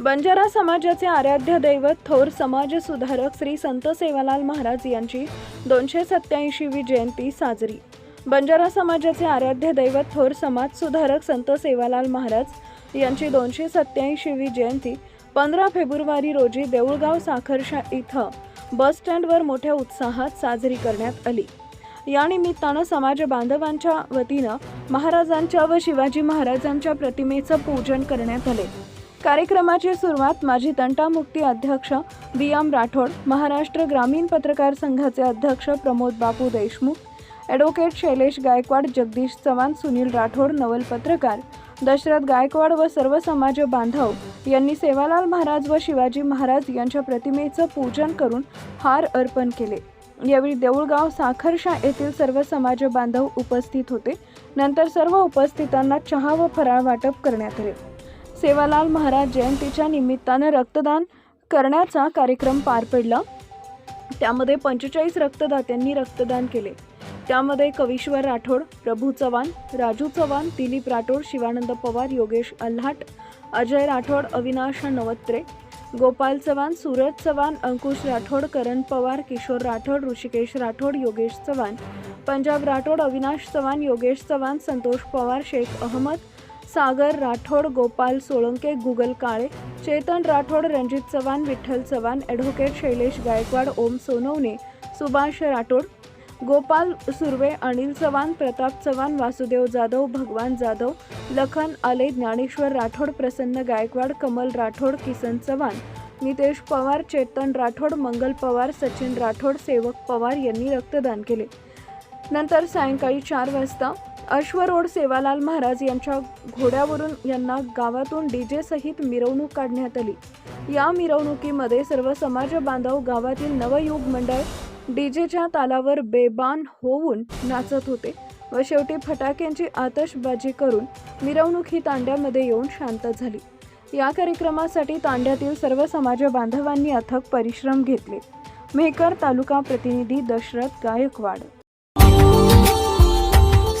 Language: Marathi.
बंजारा समाजाचे आराध्य दैवत थोर समाज सुधारक श्री संत सेवालाल महाराज यांची दोनशे सत्याऐंशीवी जयंती साजरी. बंजारा समाजाचे आराध्य दैवत थोर समाज सुधारक संत सेवालाल महाराज यांची दोनशे सत्याऐंशीवी जयंती पंधरा फेब्रुवारी रोजी देऊळगाव साखरशा इथं बस स्टँडवर मोठ्या उत्साहात साजरी करण्यात आली. या निमित्तानं समाज बांधवांच्या वतीनं महाराजांच्या व शिवाजी महाराजांच्या प्रतिमेचं पूजन करण्यात आले. कार्यक्रमाची सुरुवात माजी तंटामुक्ती अध्यक्ष बी एम राठोड महाराष्ट्र ग्रामीण पत्रकार संघाचे अध्यक्ष प्रमोद बापू देशमुख ॲडव्होकेट शैलेश गायकवाड जगदीश चव्हाण सुनील राठोड नवल पत्रकार दशरथ गायकवाड व सर्व समाज बांधव यांनी सेवालाल महाराज व शिवाजी महाराज यांच्या प्रतिमेचं पूजन करून हार अर्पण केले. यावेळी देऊळगाव साखरशा येथील सर्व समाज बांधव उपस्थित होते. नंतर सर्व उपस्थितांना चहा व फराळ वाटप करण्यात आले. सेवालाल महाराज जयंतीच्या निमित्तानं रक्तदान करण्याचा कार्यक्रम पार पडला. त्यामध्ये पंचेचाळीस रक्तदात्यांनी रक्तदान केले. त्यामध्ये कवीश्वर राठोड प्रभू चव्हाण राजू चव्हाण दिलीप राठोड शिवानंद पवार योगेश अल्हाट अजय राठोड अविनाश नवत्रे गोपाल चव्हाण सूरज चव्हाण अंकुश राठोड करण पवार किशोर राठोड ऋषिकेश राठोड योगेश चव्हाण पंजाब राठोड अविनाश चव्हाण योगेश चव्हाण संतोष पवार शेख अहमद सागर राठोड गोपाल सोळंके गुगल काळे चेतन राठोड रणजित चव्हाण विठ्ठल चव्हाण ॲडव्होकेट शैलेश गायकवाड ओम सोनवणे सुभाष राठोड गोपाल सुर्वे अनिल चव्हाण प्रताप चव्हाण वासुदेव जाधव भगवान जाधव लखन आले ज्ञानेश्वर राठोड प्रसन्न गायकवाड कमल राठोड किसन चव्हाण नितेश पवार चेतन राठोड मंगल पवार सचिन राठोड सेवक पवार यांनी रक्तदान केले. नंतर सायंकाळी चार वाजता अश्वरोड सेवालाल महाराज यांच्या घोड्यावरून यांना गावातून डीजे सहित मिरवणूक काढण्यात आली. या मिरवणुकीमध्ये सर्व समाज बांधव गावातील नवयुग मंडळ डीजेच्या तालावर बेबान होऊन नाचत होते व शेवटी फटाक्यांची आतषबाजी करून मिरवणूक ही तांड्यामध्ये येऊन शांत झाली. या कार्यक्रमासाठी तांड्यातील सर्व समाज बांधवांनी अथक परिश्रम घेतले. मेहकर तालुका प्रतिनिधी दशरथ गायकवाड